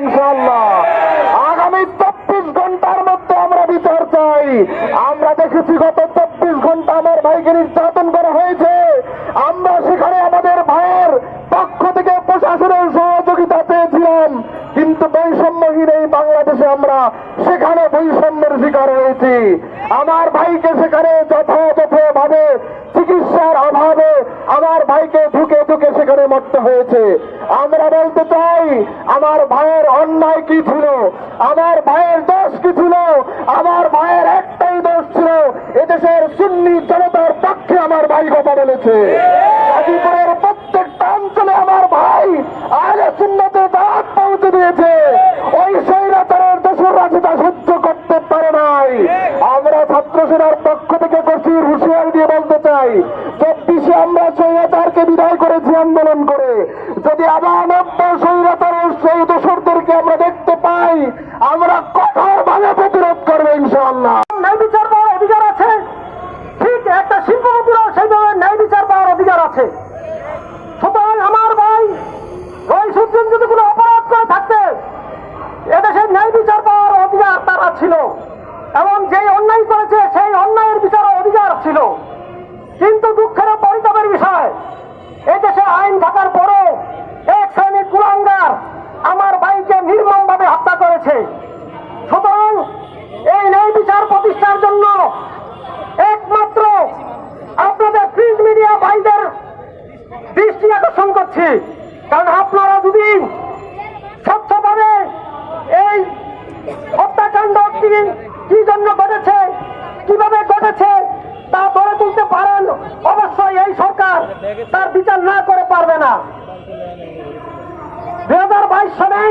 ইনশাল্লাহ আগামী চব্বিশ ঘণ্টার মধ্যে আমরা বিচার চাই। আমরা দেখেছি গত চব্বিশ ঘণ্টা আমার ভাইকে নির্যাতন করা হয়েছে। আমরা সেখানে আমাদের ভাইয়ের পক্ষ থেকে প্রশাসনের সহযোগিতা পেয়েছিলাম কিন্তু বৈষম্যহীন এই বাংলাদেশে আমরা সেখানে বৈষম্যের শিকার হয়েছি। আমার ভাইকে সেখানে যথাযথ ভাবে চিকিৎসার অভাবে আমার ভাইকে ঢুকে ঢুকে সেখানে মরতে হয়েছে। আমরা বলতে চাই, আমার ভাইয়ের অন্যায় কি ছিল? আমার ভাইয়ের দোষ কি ছিল? আমার ভাইয়ের একটাই দোষ ছিল, এদেশের সুন্নি জনতার পক্ষে আমার ভাই কথা বলেছে। গাজীপুরের প্রত্যেকটা অঞ্চলে আমার ভাই আগে সুন্নতে দাঁত পৌঁছে দিয়েছে। ওই স্বৈরাচারের দোষরা সেটা সহ্য করতে পারে নাই। আমরা ছাত্র সেনার পক্ষ থেকে কঠিন হুঁশিয়ারি দিয়ে বলতে চাই চব্বিশে আমরা স্বৈরাচারকে বিদায় করেছি আন্দোলন করে যদি আবার নব্য স্বৈরাচারের সেই দোষরদেরকে আমরা দেখতে পাই, আমরা কঠোর ভাবে প্রতিরোধ করব ইনশাআল্লাহ। ন্যায় বিচার পাওয়ার অধিকার আছে। ঠিক একটা শিল্পপতিরও সেইভাবে ন্যায় বিচার পাওয়ার অধিকার আছে। সুতরাং আমার ভাই ওই রইসুদ্দিন যদি কোনো অপরাধ করে থাকতে, এদেশে ন্যায় বিচার পাওয়ার অধিকার তারা ছিল। এবং যেই অন্যায় করেছে, সেই অন্যায়ের বিচারের অধিকার ছিল। করছি কারণ আপনারা যদি স্বচ্ছভাবে এই হত্যাকাণ্ড কি কি জন্য ঘটেছে, কীভাবে ঘটেছে, তা ধরে তুলতে পারেন, অবশ্যই এই সরকার তার বিচার না করে পারবে না। দু হাজার বাইশ সালে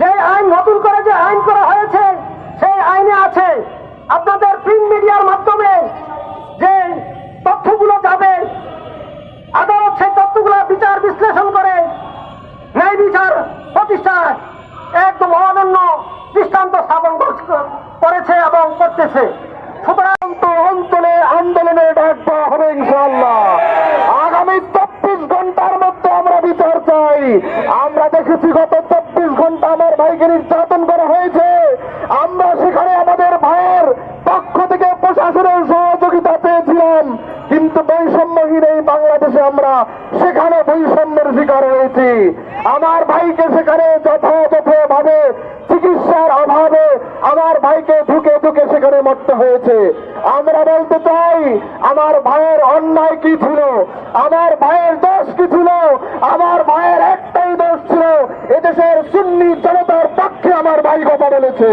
যে আইন নতুন করে যে আইন করা হয়েছে সেই আইনে আছে আপনাদের প্রিন্ট মিডিয়ার মাধ্যমে যে তথ্যগুলো যাবে আদালত সেই তথ্যগুলো বিচার বিশ্লেষণ করে ন্যায় বিচার প্রতিষ্ঠায় অনন্য দৃষ্টান্ত স্থাপন করেছে এবং করতেছে। সুতরাং অঞ্চলে আন্দোলনের ডাক দেওয়া হবে ইনশাল্লাহ আগামী চব্বিশ ঘণ্টার মধ্যে আমরা বিচার চাই। আমরা দেখেছি গত চব্বিশ ঘণ্টা আমার ভাইকে নির্যাতন করা হয়েছে। আমরা সেখানে আমাদের ভাইয়ের পক্ষ থেকে প্রশাসনের সহযোগিতা চেয়েছিলাম কিন্তু বৈষম্যহীন এই বাংলাদেশে আমরা সেখানে বৈষম্যের শিকার হয়েছি। আমার ভাইকে সেখানে যথাযথ ভাবে চিকিৎসার অভাবে আমার ভাইকে ঢুকে ঢুকে সেখানে মরতে হয়েছে। আমরা বলতে চাই, আমার ভাইয়ের অন্যায় কি ছিল? আমার ভাইয়ের দোষ কি ছিল? আমার ভাইয়ের একটাই দোষ ছিল, এদেশের সুন্নি জনতার পক্ষে আমার ভাই কথা বলেছে।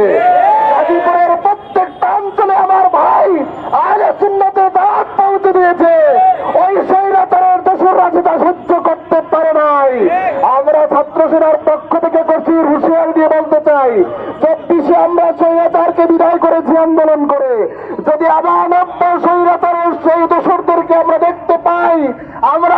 নাই। চব্বিশে আমরা সৈরাতারকে বিদায় করেছি আন্দোলন করে। যদি আবার সৈরাতার সৈরাতারের সেই দোষরদেরকে আমরা দেখতে পাই, আমরা